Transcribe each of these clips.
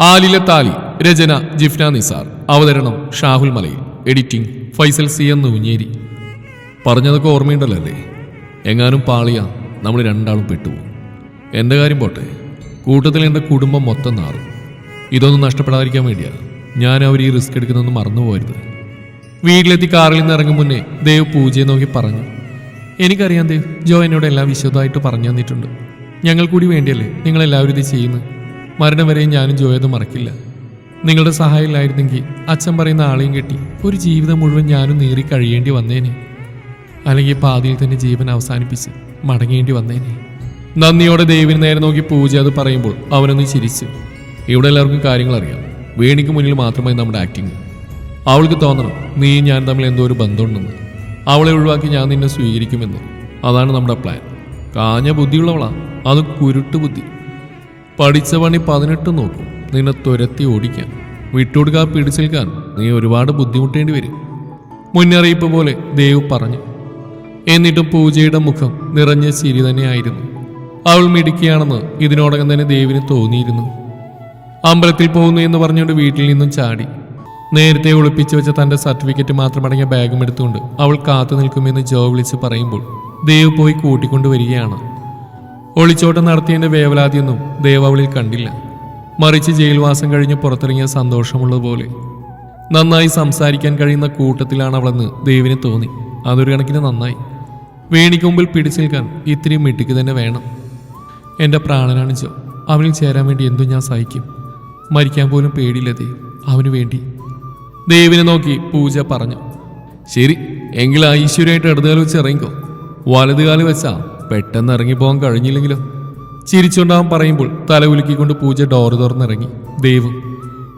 ആലിലെ താലി രചന ജിഫ്ന നിസാർ. അവതരണം ഷാഹുൽ മലയിൽ. എഡിറ്റിംഗ് ഫൈസൽ സി എന്ന് ഉഞ്ഞേരി പറഞ്ഞതൊക്കെ ഓർമ്മയുണ്ടല്ലോ അല്ലേ? എങ്ങാനും പാളിയ നമ്മൾ രണ്ടാളും പെട്ടുപോകും. എന്റെ കാര്യം പോട്ടെ? കൂട്ടത്തിൽ എന്റെ കുടുംബം മൊത്തം നാറും. ഇതൊന്നും നഷ്ടപ്പെടാതിരിക്കാൻ വേണ്ടിയാ. ഞാൻ അവർ ഈ റിസ്ക് എടുക്കുന്നൊന്നും മറന്നു പോരുത് വീട്ടിലെത്തി കാറിൽ നിന്ന് ഇറങ്ങും മുന്നേ ദേവ് പൂജയെ നോക്കി പറഞ്ഞു എനിക്കറിയാം ദേവ് ജോ എന്നോട് എല്ലാം വിശദമായിട്ട് പറഞ്ഞു തന്നിട്ടുണ്ട്. ഞങ്ങൾ കൂടി വേണ്ടിയല്ലേ നിങ്ങളെല്ലാവരും ഇത് ചെയ്യുന്നത്? മരണം വരെയും ഞാനും ജോയത് മറക്കില്ല. നിങ്ങളുടെ സഹായം ഇല്ലായിരുന്നെങ്കിൽ അച്ഛൻ പറയുന്ന ആളെയും കെട്ടി ഒരു ജീവിതം മുഴുവൻ ഞാനും നേറി കഴിയേണ്ടി വന്നേനെ. അല്ലെങ്കിൽ പാതിയിൽ തന്നെ ജീവൻ അവസാനിപ്പിച്ച് മടങ്ങേണ്ടി വന്നേനെ. നന്ദിയോടെ ദേവിന് നേരെ നോക്കി പൂജ അത് പറയുമ്പോൾ അവനൊന്ന് ചിരിച്ച് ഇവിടെ എല്ലാവർക്കും കാര്യങ്ങൾ അറിയാം. വേണിക്ക് മുന്നിൽ മാത്രമായി നമ്മുടെ ആക്ടിങ് അവൾക്ക് തോന്നണം നീ ഞാൻ തമ്മിൽ എന്തോ ഒരു ബന്ധമുണ്ടെന്ന്. അവളെ ഒഴിവാക്കി ഞാൻ നിന്നെ സ്വീകരിക്കുമെന്ന്. അതാണ് നമ്മുടെ പ്ലാൻ കാഞ്ഞ ബുദ്ധിയുള്ളവളാ. അത് കുരുട്ട് ബുദ്ധി. പഠിച്ച പണി പതിനെട്ട് നോക്കും. നിന്നെ തുരത്തി ഓടിക്കാൻ. വിട്ടുകൊടുക്കാ പിടിച്ചേൽക്കാൻ നീ ഒരുപാട് ബുദ്ധിമുട്ടേണ്ടി വരും. മുന്നറിയിപ്പ് പോലെ ദേവ് പറഞ്ഞു. എന്നിട്ടും പൂജയുടെ മുഖം നിറഞ്ഞ ചിരി തന്നെയായിരുന്നു. അവൾ മിടുക്കിയാണെന്ന് ഇതിനോടകം തന്നെ ദേവിന് തോന്നിയിരുന്നു. അമ്പലത്തിൽ പോകുന്നു എന്ന് പറഞ്ഞുകൊണ്ട് വീട്ടിൽ നിന്നും ചാടി. നേരത്തെ ഒളിപ്പിച്ചു വെച്ച തന്റെ സർട്ടിഫിക്കറ്റ് മാത്രമടങ്ങിയ ബാഗും എടുത്തുകൊണ്ട് അവൾ കാത്തു നിൽക്കുമെന്ന് ജോ വിളിച്ച് പറയുമ്പോൾ ദേവ് പോയി കൂട്ടിക്കൊണ്ടുവരികയാണ്. ഒളിച്ചോട്ടം നടത്തിയതിന്റെ വേവലാതിയൊന്നും ദേവ് അവളിൽ കണ്ടില്ല. മറിച്ച് ജയിൽവാസം കഴിഞ്ഞ് പുറത്തിറങ്ങിയ സന്തോഷമുള്ളതുപോലെ. നന്നായി സംസാരിക്കാൻ കഴിയുന്ന കൂട്ടത്തിലാണ് അവളെന്ന് ദേവിന് തോന്നി. അതൊരു കണക്കിന് നന്നായി. വേണിക്ക് മുമ്പിൽ പിടിച്ചു നിൽക്കാൻ ഇത്തിരി മിട്ടിക്ക് തന്നെ വേണം. എന്റെ പ്രാണനാണ് ജോ അവനിൽ ചേരാൻ വേണ്ടി എന്തും ഞാൻ സഹിക്കും. മരിക്കാൻ പോലും പേടിയില്ല ദേവ്. അവന് വേണ്ടി. ദേവിനെ നോക്കി പൂജ പറഞ്ഞു. ശരി എങ്കിൽ ഐശ്വര്യമായിട്ട് ഇടതുകാലം വെച്ച് ഇറങ്ങിക്കോ. വലതുകാലം വെച്ചാ പെട്ടെന്ന് ഇറങ്ങിപ്പോകാൻ കഴിഞ്ഞില്ലെങ്കിലോ? ചിരിച്ചുണ്ടാവാൻ പറയുമ്പോൾ തല ഉലുക്കിക്കൊണ്ട് പൂജ ഡോർ തുറന്നിറങ്ങി. ദേവ്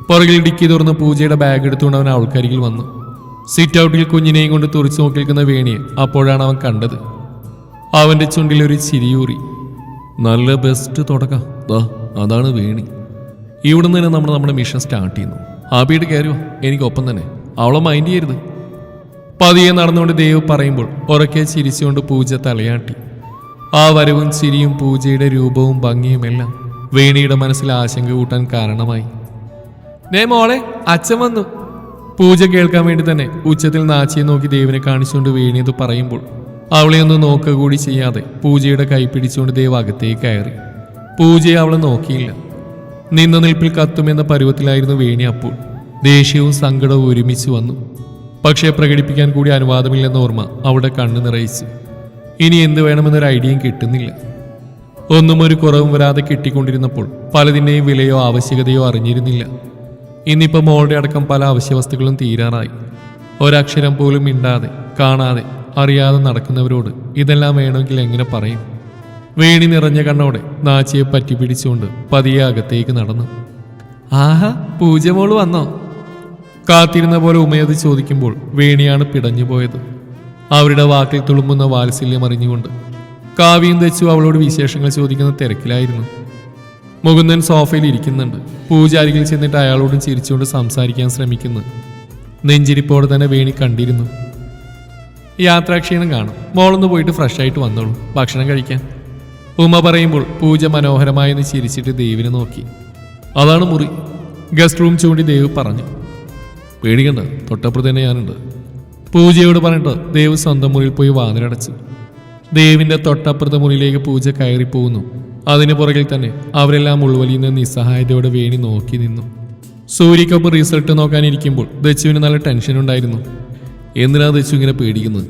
പുറകിൽ ഡിക്കി തുറന്ന് പൂജയുടെ ബാഗ് എടുത്തുകൊണ്ട് അവൻ ആൾക്കരികിൽ വന്നു. സിറ്റ് ഔട്ടിൽ കുഞ്ഞിനെയും കൊണ്ട് തുറച്ചു നോക്കിയിരിക്കുന്ന വേണിയെ അപ്പോഴാണ് അവൻ കണ്ടത്. അവന്റെ ചുണ്ടിൽ ഒരു ചിരിയൂറി നല്ല ബെസ്റ്റ് തുടക്കം. ദാ അതാണ് വേണി. ഇവിടെ നിന്ന് തന്നെ നമ്മൾ നമ്മുടെ മിഷൻ സ്റ്റാർട്ട് ചെയ്യുന്നു. ഹാപ്പിയായിട്ട് കയറിയോ? എനിക്കൊപ്പം തന്നെ. അവളെ മൈൻഡ് ചെയ്യരുത്. പതിയെ നടന്നുകൊണ്ട് ദേവ് പറയുമ്പോൾ ഉറക്കെ ചിരിച്ചുകൊണ്ട് പൂജ തലയാട്ടി. ആ വരവും ചിരിയും പൂജയുടെ രൂപവും ഭംഗിയുമെല്ലാം വേണിയുടെ മനസ്സിൽ ആശങ്ക കൂട്ടാൻ കാരണമായി. നേ മോളെ അച്ഛൻ വന്നു. പൂജ കേൾക്കാൻ വേണ്ടി തന്നെ ഉച്ചത്തിൽ നാച്ചിയെ നോക്കി ദേവിനെ കാണിച്ചുകൊണ്ട് വേണിയത് പറയുമ്പോൾ അവളെ ഒന്ന് നോക്കുക കൂടി ചെയ്യാതെ പൂജയുടെ കൈ പിടിച്ചുകൊണ്ട് ദേവ് അകത്തേക്ക് കയറി. പൂജയെ അവളെ നോക്കിയില്ല. നിന്ന നിൽപ്പിൽ കത്തുമെന്ന പരുവത്തിലായിരുന്നു വേണി അപ്പോൾ. ദേഷ്യവും സങ്കടവും ഒരുമിച്ച് വന്നു. പക്ഷേ പ്രകടിപ്പിക്കാൻ കൂടി അനുവാദമില്ലെന്ന ഓർമ്മ അവളുടെ കണ്ണ് നിറയിച്ചു. ഇനി എന്ത് വേണമെന്നൊരു ഐഡിയയും കിട്ടുന്നില്ല. ഒന്നും ഒരു കുറവും വരാതെ കിട്ടിക്കൊണ്ടിരുന്നപ്പോൾ പലതിന്റെയും വിലയോ ആവശ്യകതയോ അറിഞ്ഞിരുന്നില്ല. ഇന്നിപ്പോൾ മോളുടെ അടക്കം പല അവശ്യവസ്തുക്കളും തീരാറായി. ഒരക്ഷരം പോലും മിണ്ടാതെ കാണാതെ അറിയാതെ നടക്കുന്നവരോട് ഇതെല്ലാം വേണമെങ്കിൽ എങ്ങനെ പറയും? വേണി നിറഞ്ഞ കണ്ണോടെ നാച്ചിയെ പറ്റി പിടിച്ചുകൊണ്ട് പതിയെ അകത്തേക്ക് നടന്നു. ആഹാ പൂജ മോൾ വന്നോ? കാത്തിരുന്ന പോലെ ഉമയത് ചോദിക്കുമ്പോൾ വേണിയാണ് പിടഞ്ഞു പോയത് അവരുടെ വാക്കിൽ തുളുമ്പുന്ന വാത്സല്യം അറിഞ്ഞുകൊണ്ട് കാവ്യം തെച്ചു അവളോട് വിശേഷങ്ങൾ ചോദിക്കുന്ന തിരക്കിലായിരുന്നു. മുകുന്ദൻ സോഫയിൽ ഇരിക്കുന്നുണ്ട്. പൂജാരികൾ ചെന്നിട്ട് അയാളോടും ചിരിച്ചുകൊണ്ട് സംസാരിക്കാൻ ശ്രമിക്കുന്നു. നെഞ്ചിരിപ്പോടെ തന്നെ വേണി കണ്ടിരുന്നു. യാത്രാക്ഷീണം കാണും. മോളൊന്ന് പോയിട്ട് ഫ്രഷ് ആയിട്ട് വന്നോളൂ. ഭക്ഷണം കഴിക്കാൻ. ഉമ്മ പറയുമ്പോൾ പൂജ മനോഹരമായെന്ന് ചിരിച്ചിട്ട് ദേവിനെ നോക്കി. അതാണ് മുറി. ഗസ്റ്റ് റൂം ചൂണ്ടി ദേവ് പറഞ്ഞു. പേടിക്കണ്ട തൊട്ടപ്പുറത്ത് തന്നെ ഞാനുണ്ട്. പൂജയോട് പറഞ്ഞിട്ട് ദേവ് സ്വന്തം മുറിയിൽ പോയി വാതിലടച്ചു. ദേവിന്റെ തൊട്ടപ്പുറത്തെ മുറിയിലേക്ക് പൂജ കയറി പോകുന്നു അതിന് പുറകിൽ തന്നെ അവരെല്ലാം ഉൾവലിയുന്ന നിസ്സഹായതയോടെ വേണി നോക്കി നിന്നു. സൂര്യക്കൊപ്പം റിസൾട്ട് നോക്കാനിരിക്കുമ്പോൾ ദച്ചുവിന് നല്ല ടെൻഷൻ ഉണ്ടായിരുന്നു. എന്തിനാ ദച്ചു ഇങ്ങനെ പേടിക്കുന്നത്?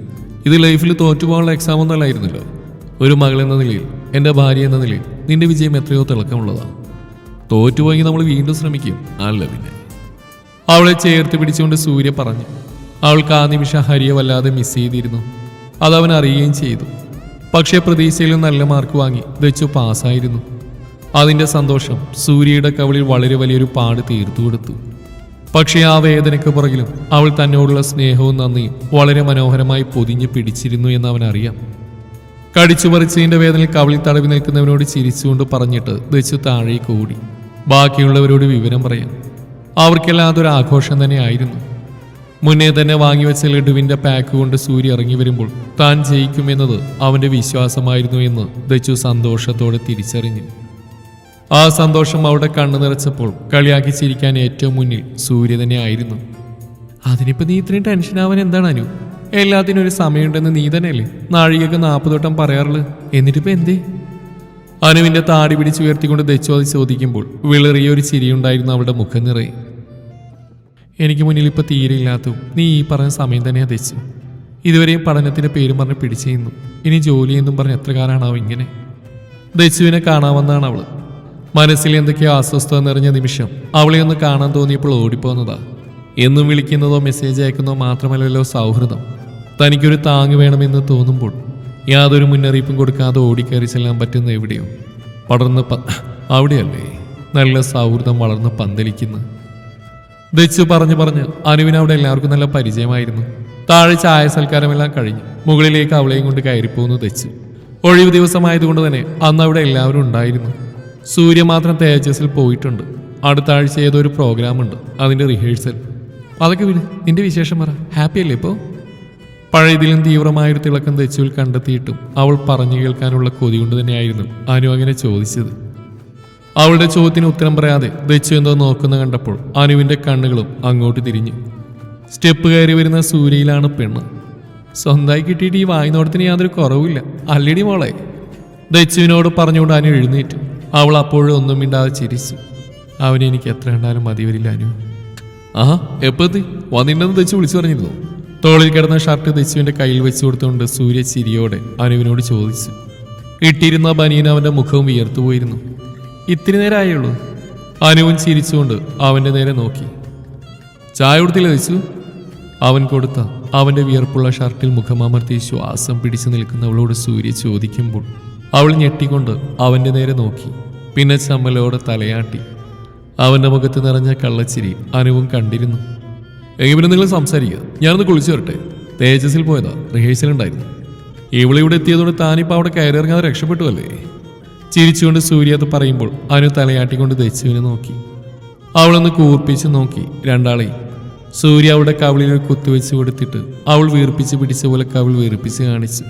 ഇത് ലൈഫിൽ തോറ്റുപോകാനുള്ള എക്സാം ഒന്നല്ലായിരുന്നല്ലോ ഒരു മകൾ എന്ന നിലയിൽ എന്റെ ഭാര്യ എന്ന നിലയിൽ നിന്റെ വിജയം എത്രയോ തിളക്കമുള്ളതാണ് തോറ്റുപോയെങ്കിൽ നമ്മൾ വീണ്ടും ശ്രമിക്കും. അല്ല പിന്നെ. അവളെ ചേർത്ത് പിടിച്ചുകൊണ്ട് സൂര്യ പറഞ്ഞു. അവൾക്ക് ആ നിമിഷം ഹരിയെ വല്ലാതെ മിസ് ചെയ്തിരുന്നു. അതവൻ അറിയുകയും ചെയ്തു. പക്ഷേ പ്രതീക്ഷയിലും നല്ല മാർക്ക് വാങ്ങി വെച്ചു പാസ്സായിരുന്നു. അതിന്റെ സന്തോഷം സൂര്യയുടെ കവളിൽ വളരെ വലിയൊരു പാട് തീർത്തു കൊടുത്തു. പക്ഷേ ആ വേദനയ്ക്ക് പുറകിലും അവൾ തന്നോടുള്ള സ്നേഹവും നന്ദിയും വളരെ മനോഹരമായി പൊതിഞ്ഞു പിടിച്ചിരുന്നു എന്ന് അവൻ അറിയാം. കടിച്ചു പറിച്ചതിന്റെ വേദനയിൽ കവളിൽ തടവി നിൽക്കുന്നവനോട് ചിരിച്ചുകൊണ്ട് പറഞ്ഞിട്ട് ദച്ചു താഴേക്ക് ഓടി. ബാക്കിയുള്ളവരോട് വിവരം പറയാം അവർക്കെല്ലാം അതൊരു ആഘോഷം തന്നെയായിരുന്നു മുന്നേ തന്നെ വാങ്ങിവെച്ച ലഡുവിന്റെ പാക്ക് കൊണ്ട് സൂര്യ ഇറങ്ങി വരുമ്പോൾ താൻ ജയിക്കുമെന്നത് അവന്റെ വിശ്വാസമായിരുന്നു എന്ന് ദച്ചു സന്തോഷത്തോടെ തിരിച്ചറിഞ്ഞു. ആ സന്തോഷം അവിടെ കണ്ണു നിറച്ചപ്പോൾ കളിയാക്കി ചിരിക്കാൻ ഏറ്റവും മുന്നിൽ സൂര്യ തന്നെ ആയിരുന്നു. അതിനിപ്പോ നീ ഇത്രയും ടെൻഷൻ ആവാൻ എന്താണ് അനു? എല്ലാത്തിനും ഒരു സമയമുണ്ടെന്ന് നീ തന്നെയല്ലേ? നാഴികക്ക് നാൽപ്പത് വട്ടം പറയാറുള്ളത് എന്നിട്ടിപ്പോ എന്തേ? അനുവിന്റെ താടി പിടിച്ചുയർത്തിക്കൊണ്ട് ദച്ചു അത് ചോദിക്കുമ്പോൾ വിളറിയ ഒരു ചിരിയുണ്ടായിരുന്നു അവളുടെ മുഖം നിറയെ. എനിക്ക് മുന്നിൽ ഇപ്പൊ തീരെ നീ ഈ പറഞ്ഞ സമയം തന്നെ അതെച്ചു ഇതുവരെയും പഠനത്തിന്റെ പേരും പറഞ്ഞ് പിടിച്ചു ചെയ്യുന്നു ഇനി ജോലി എന്നും പറഞ്ഞ് എത്ര കാലമാണാവും ഇങ്ങനെ? ദച്ചുവിനെ കാണാമെന്നാണ് അവൾ. മനസ്സിൽ എന്തൊക്കെയോ അസ്വസ്ഥത നിറഞ്ഞ നിമിഷം അവളെ ഒന്ന് കാണാൻ തോന്നിയപ്പോൾ ഓടിപ്പോന്നതാ. എന്നും വിളിക്കുന്നതോ മെസ്സേജ് അയക്കുന്നതോ മാത്രമല്ലല്ലോ സൗഹൃദം. തനിക്കൊരു താങ്ങ് വേണമെന്ന് തോന്നുമ്പോൾ യാതൊരു മുന്നറിയിപ്പും കൊടുക്കാതെ ഓടിക്കയറി ചെല്ലാൻ പറ്റുന്ന എവിടെയോ. പടർന്ന് പ അവിടെയല്ലേ നല്ല സൗഹൃദം വളർന്ന് പന്തലിക്കുന്നു ദച്ചു പറഞ്ഞു പറഞ്ഞ് അനുവിന് അവിടെ എല്ലാവർക്കും നല്ല പരിചയമായിരുന്നു. താഴെ ചായ സൽക്കാരമെല്ലാം കഴിഞ്ഞു. മുകളിലേക്ക് അവളെയും കൊണ്ട് കയറിപ്പോന്നു ദച്ചു. ഒഴിവ് ദിവസമായതുകൊണ്ട് തന്നെ അന്ന് അവിടെ എല്ലാവരും ഉണ്ടായിരുന്നു. സൂര്യ മാത്രം തേജസ്സിൽ പോയിട്ടുണ്ട്. അടുത്ത ആഴ്ച ഏതോ ഒരു പ്രോഗ്രാം ഉണ്ട് അതിന്റെ റിഹേഴ്സൽ അതൊക്കെ വിട് നിന്റെ വിശേഷം പറ. ഹാപ്പി അല്ലേ ഇപ്പോ? പഴയതിലും തീവ്രമായൊരു തിളക്കം ദച്ചുവിൽ കണ്ടെത്തിയിട്ടും അവൾ പറഞ്ഞു കേൾക്കാനുള്ള കൊതി കൊണ്ട് തന്നെയായിരുന്നു അനു അങ്ങനെ ചോദിച്ചത്. അവളുടെ ചോദ്യത്തിന് ഉത്തരം പറയാതെ ദച്ചു എന്തോ നോക്കുന്ന കണ്ടപ്പോൾ അനുവിന്റെ കണ്ണുകളും അങ്ങോട്ട് തിരിഞ്ഞു. സ്റ്റെപ്പ് കയറി വരുന്ന സൂര്യയിലാണ് പെണ്ണ്. സ്വന്തമായി കിട്ടിയിട്ട് ഈ വായ്നോടത്തിന് യാതൊരു കുറവില്ല അല്ലടി മോളെ. ദച്ചുവിനോട് പറഞ്ഞുകൊണ്ട് അനു എഴുന്നേറ്റു. അവൾ അപ്പോഴും ഒന്നും മിണ്ടാതെ ചിരിച്ചു. അവനെ എനിക്ക് എത്ര കണ്ടാലും മതി വരില്ല അനു. ആഹാ എപ്പത്തി വന്നിട്ടെന്ന് ദച്ചു വിളിച്ചു പറഞ്ഞിരുന്നു? തോളിൽ കിടന്ന ഷർട്ട് ദച്ചുവിന്റെ കയ്യിൽ വെച്ചു കൊടുത്തുകൊണ്ട് സൂര്യ ചിരിയോടെ അനുവിനോട് ചോദിച്ചു. ഇട്ടിരുന്ന ബനിയൻ അവന്റെ മുഖവും വിയർത്തുപോയിരുന്നു. ഇത്തിരി നേരമായുള്ളൂ അനുവൻ ചിരിച്ചുകൊണ്ട് അവന്റെ നേരെ നോക്കി. ചായ കൊടുത്തില്ല വെച്ചു അവൻ കൊടുത്ത അവന്റെ വിയർപ്പുള്ള ഷർട്ടിൽ മുഖമമർത്തി ശ്വാസം പിടിച്ചു നിൽക്കുന്നവളോട് സൂര്യ ചോദിക്കുമ്പോൾ അവൾ ഞെട്ടിക്കൊണ്ട് അവന്റെ നേരെ നോക്കി. പിന്നെ ചമ്മലോടെ തലയാട്ടി. അവന്റെ മുഖത്ത് നിറഞ്ഞ കള്ളച്ചിരി അനുവും കണ്ടിരുന്നു. എങ്കിൽ പിന്നെ നിങ്ങൾ സംസാരിക്കുക? ഞാനൊന്ന് കുളിച്ചു വരട്ടെ. തേജസ്സിൽ പോയതാ. റിഹേഴ്സൽ ഉണ്ടായിരുന്നു. ഇവളിവിടെ എത്തിയതോടെ താനിപ്പോൾ അവിടെ കയറിയിറങ്ങാതെ രക്ഷപ്പെട്ടു അല്ലേ ചിരിച്ചുകൊണ്ട് സൂര്യ അത് പറയുമ്പോൾ അവന് തലയാട്ടിക്കൊണ്ട് ദച്ചുവിനെ നോക്കി. അവളൊന്ന് കൂർപ്പിച്ച് നോക്കി രണ്ടാളെ. സൂര്യ അവളുടെ കവിളിൽ ഒരു കുത്തിവെച്ച് കൊടുത്തിട്ട് അവൾ വീർപ്പിച്ച് പിടിച്ച പോലെ കവിൾ വീർപ്പിച്ച് കാണിച്ചു.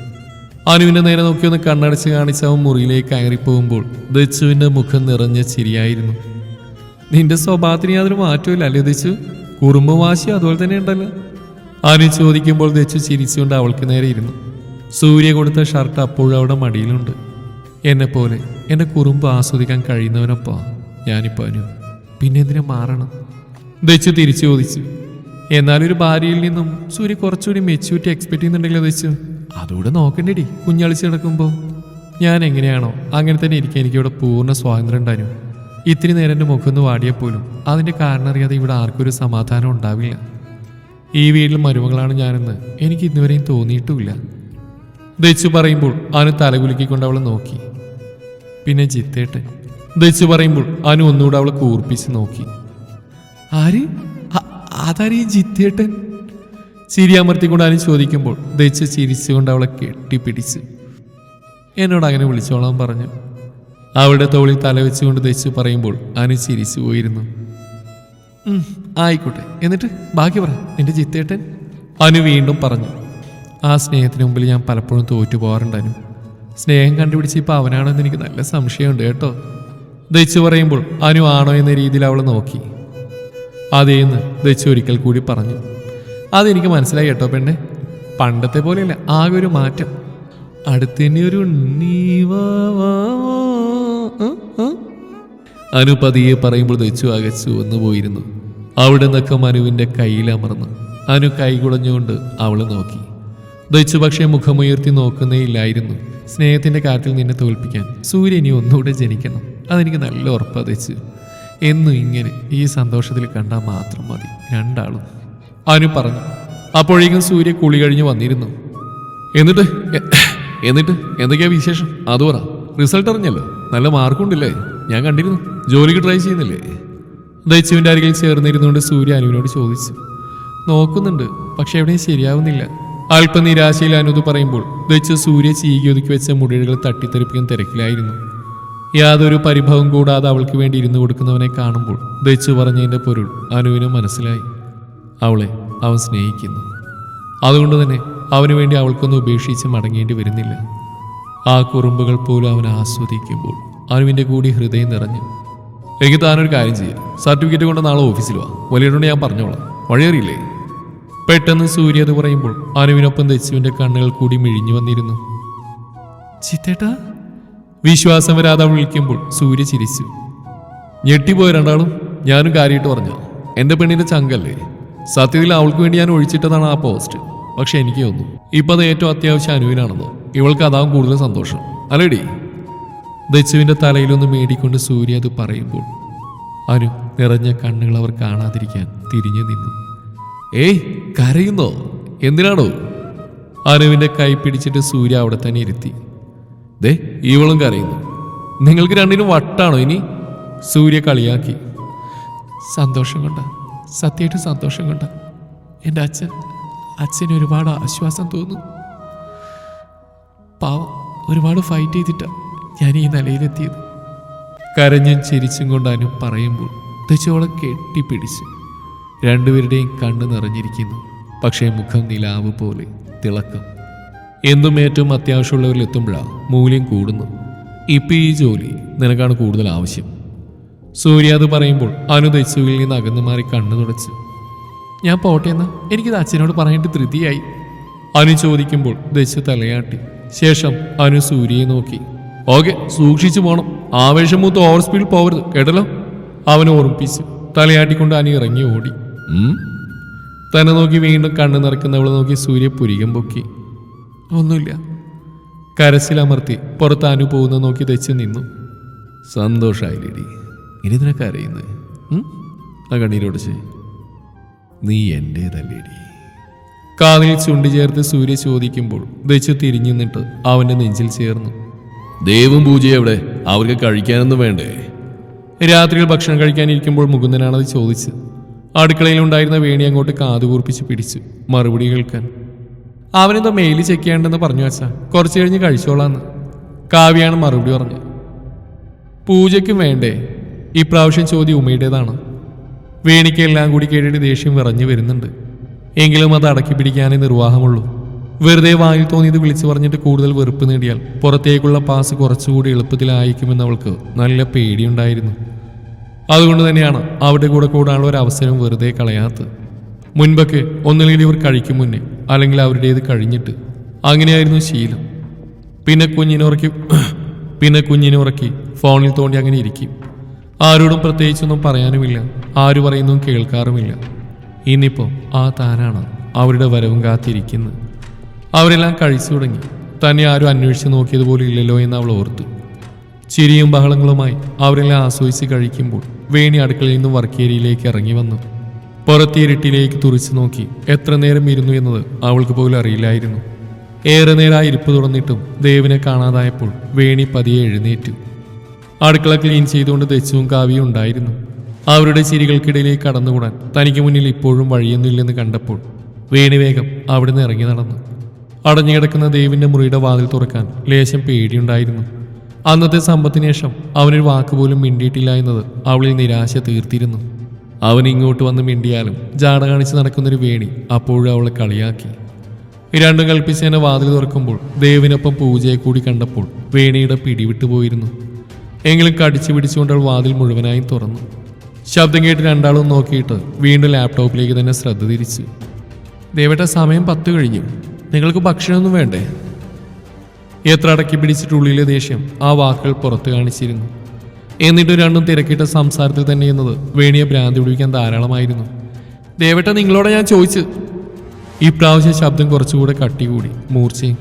അനുവിന്റെ നേരെ നോക്കി ഒന്ന് കണ്ണടച്ച് കാണിച്ച് അവൻ മുറിയിലേക്ക് കയറിപ്പോകുമ്പോൾ ദച്ചുവിന്റെ മുഖം നിറഞ്ഞ ചിരിയായിരുന്നു. നിന്റെ സ്വഭാവത്തിന് യാതൊരു മാറ്റമില്ല അല്ലേ ദച്ചു? കുറുമ്പ് വാശി അതുപോലെ തന്നെ ഉണ്ടല്ലോ. അനു ചോദിക്കുമ്പോൾ ദച്ചു ചിരിച്ചുകൊണ്ട് അവൾക്ക് നേരെ ഇരുന്നു. സൂര്യ കൊടുത്ത ഷർട്ട് അപ്പോഴും അവിടെ മടിയിലുണ്ട്. എന്നെ പോലെ എന്റെ കുറുമ്പ് ആസ്വദിക്കാൻ കഴിയുന്നവനൊപ്പാ ഞാനിപ്പോ അനു പിന്നെ എന്തിനു മാറണം? ദച്ചു തിരിച്ചു ചോദിച്ചു എന്നാലൊരു ഭാര്യയിൽ നിന്നും സൂര്യ കുറച്ചുകൂടി മെച്യൂരിറ്റി എക്സ്പെക്ട് ചെയ്യുന്നുണ്ടെങ്കിൽ ദച്ചു അതുകൂടെ നോക്കണ്ടേടി. കുഞ്ഞളിച്ച് കിടക്കുമ്പോൾ ഞാൻ എങ്ങനെയാണോ അങ്ങനെ തന്നെ ഇരിക്കാൻ എനിക്കിവിടെ പൂർണ സ്വാതന്ത്ര്യം ഉണ്ടായിരുന്നു. ഇത്തിരി നേരം എന്റെ മുഖം ഒന്ന് വാടിയപ്പോലും അതിന്റെ കാരണം അറിയാതെ ഇവിടെ ആർക്കൊരു സമാധാനം ഉണ്ടാവില്ല. ഈ വീട്ടിൽ മരുമകളാണ് ഞാനെന്ന് എനിക്ക് ഇന്നുവരെയും തോന്നിയിട്ടുമില്ല. ദച്ചു പറയുമ്പോൾ അവന് തലകുലുക്കിക്കൊണ്ട് അവളെ നോക്കി. പിന്നെ ജിത്തേട്ടെ ദച്ചു പറയുമ്പോൾ അനു ഒന്നുകൂടെ അവളെ കൂർപ്പിച്ച് നോക്കി. ആര്? അതാരീ ജിത്തേട്ടൻ ചിരി അമർത്തിക്കൊണ്ട് അനു ചോദിക്കുമ്പോൾ ദച്ചു ചിരിച്ചുകൊണ്ട് അവളെ കെട്ടിപ്പിടിച്ച്. എന്നോട് അങ്ങനെ വിളിച്ചോളാൻ പറഞ്ഞു. അവളുടെ തോളിൽ തലവെച്ചുകൊണ്ട് ദച്ചു പറയുമ്പോൾ അനു ചിരിച്ചു പോയിരുന്നു. ആയിക്കോട്ടെ. എന്നിട്ട് ബാക്കി പറ എന്റെ ജിത്തേട്ടൻ അനു വീണ്ടും പറഞ്ഞു. ആ സ്നേഹത്തിന് മുമ്പിൽ ഞാൻ പലപ്പോഴും തോറ്റു പോകാറുണ്ട് അനു. സ്നേഹം കണ്ടുപിടിച്ച് ഇപ്പൊ അവനാണോ എന്ന് എനിക്ക് നല്ല സംശയമുണ്ട് കേട്ടോ. ദച്ചു പറയുമ്പോൾ അനു ആണോ എന്ന രീതിയിൽ അവൾ നോക്കി. അതേന്ന് ദച്ചു ഒരിക്കൽ കൂടി പറഞ്ഞു. അതെനിക്ക് മനസ്സിലായി കേട്ടോ പെണ്ണെ. പണ്ടത്തെ പോലെയല്ല ആകെ ഒരു മാറ്റം. അടുത്തന്നെ ഒരു. അനു പതിയെ പറയുമ്പോൾ ദച്ചു അകച്ചു ചുവന്നു പോയിരുന്നു. അവിടെ നിന്നൊക്കെ മനുവിന്റെ കയ്യിലമർന്നു അനു കൈ കുളഞ്ഞുകൊണ്ട് അവളെ നോക്കി. ദച്ചു പക്ഷേ മുഖമുയർത്തി നോക്കുന്നേയില്ലായിരുന്നു സ്നേഹത്തിന്റെ കാറ്റിൽ നിന്നെ തോൽപ്പിക്കാൻ. സൂര്യൻ ഇനി ഒന്നുകൂടെ ജനിക്കണം. അതെനിക്ക് നല്ല ഉറപ്പാ എന്നും ഇങ്ങനെ ഈ സന്തോഷത്തിൽ കണ്ടാൽ മാത്രം മതി. രണ്ടാളും. അനു പറഞ്ഞു. അപ്പോഴേക്കും സൂര്യ കുളി കഴിഞ്ഞ് വന്നിരുന്നു. എന്നിട്ട്? എന്നിട്ട്? എന്തൊക്കെയാ വിശേഷം? അത് പറ. റിസൾട്ട് അറിഞ്ഞല്ലോ. നല്ല മാർക്കുണ്ടല്ലേ? ഞാൻ കണ്ടിരുന്നു. ജോലിക്ക് ട്രൈ ചെയ്യുന്നില്ലേ? ദൈച്ചുവിന്റെ അരികിൽ ചേർന്നിരുന്നുകൊണ്ട് സൂര്യ അനുവിനോട് ചോദിച്ചു. നോക്കുന്നുണ്ട്. പക്ഷെ എവിടെയും ശരിയാവുന്നില്ല. അല്പം അനുദ് പറയുമ്പോൾ വെച്ച് സൂര്യ ചീകി ഒതുക്കി വെച്ച മുടികൾ തട്ടിത്തെറിപ്പിക്കാൻ തിരക്കിലായിരുന്നു. യാതൊരു പരിഭവം കൂടാതെ അവൾക്ക് വേണ്ടി ഇരുന്നു കൊടുക്കുന്നവനെ കാണുമ്പോൾ ദച്ചു പറഞ്ഞതിന്റെ പൊരുൾ അനുവിന് മനസ്സിലായി. അവളെ അവൻ സ്നേഹിക്കുന്നു. അതുകൊണ്ട് തന്നെ അവന് വേണ്ടി അവൾക്കൊന്നും ഉപേക്ഷിച്ച് മടങ്ങേണ്ടി വരുന്നില്ല. ആ കുറുമ്പുകൾ പോലും അവൻ ആസ്വദിക്കുമ്പോൾ അനുവിന്റെ കൂടി ഹൃദയം നിറഞ്ഞു എനിക്ക് താനൊരു കാര്യം ചെയ്യാം. സർട്ടിഫിക്കറ്റ് കൊണ്ട് നാളെ ഓഫീസിൽ വാ. വലിയ ഞാൻ പറഞ്ഞോളാം. വഴിയറിയില്ലേ? പെട്ടെന്ന് സൂര്യ അത് പറയുമ്പോൾ അനുവിനൊപ്പം ദച്ചുവിന്റെ കണ്ണുകൾ കൂടി മിഴിഞ്ഞു വന്നിരുന്നു. ചിത്തേട്ടാ? വിശ്വാസം വരാതെ വിളിക്കുമ്പോൾ സൂര്യ ചിരിച്ചു. ഞെട്ടിപ്പോയ രണ്ടാളും ഞാനും കാര്യമായിട്ട് പറഞ്ഞു എന്റെ പെണ്ണിന്റെ ചങ്കല്ലേ? സത്യത്തിൽ അവൾക്ക് വേണ്ടി ഞാൻ ഒഴിച്ചിട്ടതാണ് ആ പോസ്റ്റ്. പക്ഷെ എനിക്ക് തോന്നുന്നു ഇപ്പൊ അത് ഏറ്റവും അത്യാവശ്യം അനുവിനാണെന്ന്. ഇവൾക്ക് അതാവും കൂടുതൽ സന്തോഷം. അല്ലേടി? ദച്ചുവിന്റെ തലയിലൊന്ന് മേടിക്കൊണ്ട് സൂര്യ അത് പറയുമ്പോൾ അനു നിറഞ്ഞ കണ്ണുകൾ അവർ കാണാതിരിക്കാൻ തിരിഞ്ഞു നിന്നു. ഏയ് കരയുന്നോ? എന്തിനാണോ? അനുവിന്റെ കൈ പിടിച്ചിട്ട് സൂര്യ അവിടെ തന്നെ ഇരുത്തി. ദേ ഇവളും കരയുന്നു. നിങ്ങൾക്ക് രണ്ടിനും വട്ടാണോ ഇനി? സൂര്യ കളിയാക്കി. സന്തോഷം കൊണ്ട സത്യമായിട്ട് സന്തോഷം കൊണ്ട. എന്റെ അച്ഛൻ അച്ഛന് ഒരുപാട് ആശ്വാസം തോന്നും പാവം ഒരുപാട് ഫൈറ്റ് ചെയ്തിട്ടാ ഞാൻ ഈ നിലയിലെത്തിയത്. കരഞ്ഞും ചിരിച്ചും കൊണ്ട് അനു പറയുമ്പോൾ തെച്ചോളം കെട്ടിപ്പിടിച്ചു. രണ്ടുപേരുടെയും കണ്ണ് നിറഞ്ഞിരിക്കുന്നു. പക്ഷേ മുഖം നിലാവ് പോലെ തിളക്കം. എന്തും ഏറ്റവും അത്യാവശ്യമുള്ളവരിൽ എത്തുമ്പോഴാണ് മൂല്യം കൂടുന്നു. ഇപ്പം ഈ ജോലി നിനക്കാണ് കൂടുതൽ ആവശ്യം. സൂര്യ അത് പറയുമ്പോൾ അനു ദൈസുവിൽ നിന്ന് അകന്നു മാറി കണ്ണു തുടച്ച്. ഞാൻ പോട്ടെ എന്നാ എനിക്കിത് അച്ഛനോട് പറഞ്ഞിട്ട് ധൃതിയായി. അനു ചോദിക്കുമ്പോൾ ദശു തലയാട്ടി. ശേഷം അനു സൂര്യയെ നോക്കി. ഓക്കെ സൂക്ഷിച്ചു പോണം. ആവേശം മൂത്ത് ഓവർ സ്പീഡിൽ പോകരുത് കേട്ടല്ലോ? അവനെ ഓർമ്മിപ്പിച്ചു. തലയാട്ടിക്കൊണ്ട് അനു ഇറങ്ങി ഓടി. തന്നെ നോക്കി വീണ്ടും കണ്ണു നിറക്കുന്നവളെ നോക്കി സൂര്യ പുരികം പൊക്കി. ഒന്നുമില്ല. കരസിലമർത്തി പുറത്ത് അനു പോകുന്ന നോക്കി തെച്ച് നിന്നു. സന്തോഷായില്ലേടി. ഇനി നിനക്ക് അറിയുന്നത് ആ കണ്ണീരോട് ചെയ് നീ എന്റേതല്ലേടി. കാതിൽ ചുണ്ടി ചേർത്ത് സൂര്യ ചോദിക്കുമ്പോൾ ദച്ചു തിരിഞ്ഞു നിന്നിട്ട് അവന്റെ നെഞ്ചിൽ ചേർന്നു. ദേവും പൂജയും എവിടെ അവർക്ക് കഴിക്കാനൊന്നും വേണ്ടേ? രാത്രിയിൽ ഭക്ഷണം കഴിക്കാനിരിക്കുമ്പോൾ മുകുന്ദനാണത് ചോദിച്ച്. അടുക്കളയിലുണ്ടായിരുന്ന വേണി അങ്ങോട്ട് കാതു കൂർപ്പിച്ച് പിടിച്ചു മറുപടി കേൾക്കാൻ. അവനെന്തോ മെയിൽ ചെക്ക് ചെയ്യണ്ടെന്ന് പറഞ്ഞു വെച്ചാ കുറച്ച് കഴിഞ്ഞ് കഴിച്ചോളാന്ന്. കാവ്യാണ് മറുപടി പറഞ്ഞു പൂജയ്ക്കും വേണ്ടേ. ഇപ്രാവശ്യം ചോദ്യം ഉമ്മയുടേതാണ് വേണിക്ക് എല്ലാം കൂടി കേട്ടിട്ട് ദേഷ്യം വിറഞ്ഞു വരുന്നുണ്ട്. എങ്കിലും അത് അടക്കി പിടിക്കാനേ നിർവാഹമുള്ളൂ. വെറുതെ വായിൽ തോന്നിയത് വിളിച്ചു പറഞ്ഞിട്ട് കൂടുതൽ വെറുപ്പ് നേടിയാൽ പുറത്തേക്കുള്ള പാസ് കുറച്ചുകൂടി എളുപ്പത്തിലായിരിക്കുമെന്ന് അവൾക്ക് നല്ല പേടിയുണ്ടായിരുന്നു. അതുകൊണ്ട് തന്നെയാണ് അവരുടെ കൂടെ കൂടാനുള്ള ഒരു അവസരം വെറുതെ കളയാത്തത്. മുൻപൊക്കെ ഒന്നില്ലെങ്കിൽ ഇവർ കഴിക്കും മുന്നേ അല്ലെങ്കിൽ അവരുടേത് കഴിഞ്ഞിട്ട്. അങ്ങനെയായിരുന്നു ശീലം. പിന്നെ കുഞ്ഞിനെ ഉറക്കി പിന്നെ കുഞ്ഞിനെ ഉറക്കി ഫോണിൽ തോണ്ടി അങ്ങനെ ഇരിക്കും. ആരോടും പ്രത്യേകിച്ചൊന്നും പറയാനുമില്ല ആര് പറയുന്നതും കേൾക്കാറുമില്ല. ഇന്നിപ്പോൾ ആ താനാണ് അവരുടെ വരവും കാത്തിരിക്കുന്നത്. അവരെല്ലാം കഴിച്ചു തുടങ്ങി. തന്നെ ആരും അന്വേഷിച്ച് നോക്കിയതുപോലെ ഇല്ലല്ലോ എന്ന് അവൾ ഓർത്തു. ചിരിയും ബഹളങ്ങളുമായി അവരെല്ലാം ആസ്വദിച്ച് കഴിക്കുമ്പോൾ വേണി അടുക്കളയിൽ നിന്നും വർക്കേരിയിലേക്ക് ഇറങ്ങി വന്നു. പുറത്തിരുട്ടിലേക്ക് തുറിച്ചു നോക്കി എത്ര നേരം ഇരുന്നു എന്നത് അവൾക്ക് പോലും അറിയില്ലായിരുന്നു. ഏറെ നേരായി ആ ഇരിപ്പ് തുറന്നിട്ടും ദേവിനെ കാണാതായപ്പോൾ വേണി പതിയെ എഴുന്നേറ്റു. അടുക്കള ക്ലീൻ ചെയ്തുകൊണ്ട് ദച്ചുവും കാവ്യയും ഉണ്ടായിരുന്നു. അവരുടെ ചിരികൾക്കിടയിലേക്ക് കടന്നുകൂടാൻ തനിക്ക് മുന്നിൽ ഇപ്പോഴും വഴിയൊന്നുമില്ലെന്ന് കണ്ടപ്പോൾ വേണി വേഗം അവിടുന്ന് ഇറങ്ങി നടന്നു. അടഞ്ഞുകിടക്കുന്ന ദേവിന്റെ മുറിയുടെ വാതിൽ തുറക്കാൻ ലേശം പേടിയുണ്ടായിരുന്നു. അന്നത്തെ സമ്പത്തിന് ശേഷം അവനൊരു വാക്ക് പോലും മിണ്ടിയിട്ടില്ല എന്നത് അവളിൽ നിരാശ തീർത്തിരുന്നു. അവൻ ഇങ്ങോട്ട് വന്ന് മിണ്ടിയാലും ജാട കാണിച്ച് നടക്കുന്നൊരു വേണി അപ്പോഴും അവളെ കളിയാക്കി. രണ്ടും കൽപ്പിച്ചതിനെ വാതിൽ തുറക്കുമ്പോൾ ദേവിനൊപ്പം പൂജയെ കൂടി കണ്ടപ്പോൾ വേണിയുടെ പിടിവിട്ടു പോയിരുന്നു. എങ്കിലും കടിച്ചു പിടിച്ചുകൊണ്ട് അവൾ വാതിൽ മുഴുവനായും തുറന്നു. ശബ്ദം കേട്ട് രണ്ടാളും നോക്കിയിട്ട് വീണ്ടും ലാപ്ടോപ്പിലേക്ക് തന്നെ ശ്രദ്ധ തിരിച്ചു. ദേവേട്ട സമയം പത്ത് കഴിഞ്ഞു. നിങ്ങൾക്ക് ഭക്ഷണമൊന്നും വേണ്ടേ? എത്ര അടക്കി പിടിച്ചിട്ടുള്ളിലെ ദേഷ്യം ആ വാക്കുകൾ പുറത്തു കാണിച്ചിരുന്നു. എന്നിട്ട് രണ്ടും തിരക്കിട്ട സംസാരത്തിൽ തന്നെ എന്നത് വേണിയെ ഭ്രാന്തി പിടിക്കാൻ ധാരാളമായിരുന്നു. ദേവട്ട നിങ്ങളോട് ഞാൻ ചോദിച്ചു. ഇപ്രാവശ്യം ശബ്ദം കുറച്ചുകൂടെ കട്ടി കൂടി മൂർച്ചയും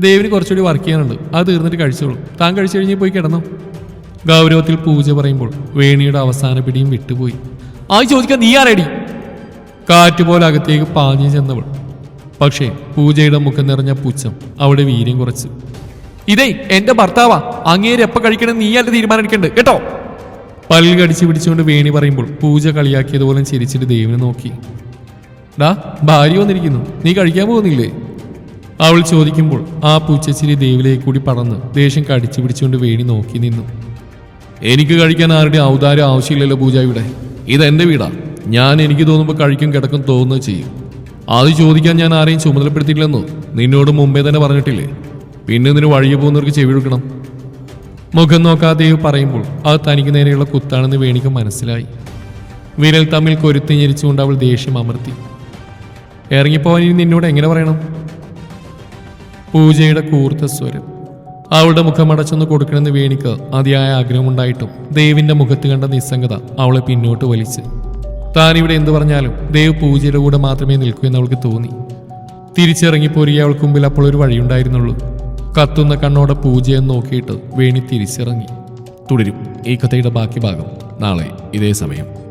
ദേവിന് കുറച്ചുകൂടി വർക്ക് ചെയ്യാനുണ്ട്. അത് തീർന്നിട്ട് കഴിച്ചോളൂ. താൻ കഴിച്ചു കഴിഞ്ഞ് പോയി കിടന്നോ? ഗൗരവത്തിൽ പൂജ പറയുമ്പോൾ വേണിയുടെ അവസാന പിടിയും വിട്ടുപോയി. ആ ചോദിക്കാൻ നീ ആരടി? കാറ്റുപോലെ അകത്തേക്ക് പാഞ്ഞു ചെന്നവൾ പക്ഷേ പൂജയുടെ മുഖം നിറഞ്ഞ പുച്ഛം അവിടെ വീര്യം കുറച്ചു. ഇതേ എന്റെ ഭർത്താവാ. അങ്ങേര് എപ്പ കഴിക്കണം നീ അല്ല തീരുമാനിക്കണ്ട്? കേട്ടോ? പല്ല് കടിച്ചു പിടിച്ചുകൊണ്ട് വേണി പറയുമ്പോൾ പൂജ കളിയാക്കിയതുപോലെ ചിരിച്ചിട്ട് ദേവിനെ നോക്കി. ഡാ ഭാര്യ വന്നിരിക്കുന്നു. നീ കഴിക്കാൻ പോകുന്നില്ലേ? അവൾ ചോദിക്കുമ്പോൾ ആ പൂച്ചച്ചിരി ദേവിലേക്ക് കൂടി പടർന്ന് ദേഷ്യം കടിച്ചു പിടിച്ചുകൊണ്ട് വേണി നോക്കി നിന്നു. എനിക്ക് കഴിക്കാൻ ആരുടെ ഔദാര്യം ആവശ്യമില്ലല്ലോ പൂജ ഇവിടെ. ഇതെന്റെ വീടാ. ഞാൻ എനിക്ക് തോന്നുമ്പോൾ കഴിക്കും കിടക്കും തോന്നുകയോ ചെയ്യും. അത് ചോദിക്കാൻ ഞാൻ ആരെയും ചുമതലപ്പെടുത്തിയില്ലെന്ന് നിന്നോട് മുമ്പേ തന്നെ പറഞ്ഞിട്ടില്ലേ? പിന്നെ നിന്ന് വഴിയെ പോകുന്നവർക്ക് ചെവി കൊടുക്കണം. മുഖം നോക്കാതെ പറയുമ്പോൾ അത് തനിക്ക് നേരെയുള്ള കുത്താണെന്ന് വേണിക്ക് മനസ്സിലായി. വിരൽ തമ്മിൽ കൊരുത്തി ഞെരിച്ചുകൊണ്ട് അവൾ ദേഷ്യം അമർത്തി. ഇറങ്ങിപ്പോവാൻ ഇനി നിന്നോട് എങ്ങനെ പറയണം? പൂജയുടെ കൂർത്ത സ്വരം. അവളുടെ മുഖം അടച്ചൊന്ന് കൊടുക്കണമെന്ന് വേണിക്ക് അതിയായ ആഗ്രഹമുണ്ടായിട്ടും ദേവിന്റെ മുഖത്ത് കണ്ട നിസ്സംഗത അവളെ പിന്നോട്ട് വലിച്ച്. താൻ ഇവിടെ എന്തു പറഞ്ഞാലും ദേവ് പൂജയുടെ കൂടെ മാത്രമേ നിൽക്കൂ എന്ന് അവൾക്ക് തോന്നി തിരിച്ചിറങ്ങിപ്പോരിയ അവൾക്ക് മുമ്പിൽ അപ്പോൾ ഒരു വഴിയുണ്ടായിരുന്നുള്ളൂ. കത്തുന്ന കണ്ണോടെ പൂജയെന്ന് നോക്കിയിട്ട് വേണി തിരിച്ചിറങ്ങി. തുടരും. ഈ കഥയുടെ ബാക്കി ഭാഗം നാളെ ഇതേ സമയം.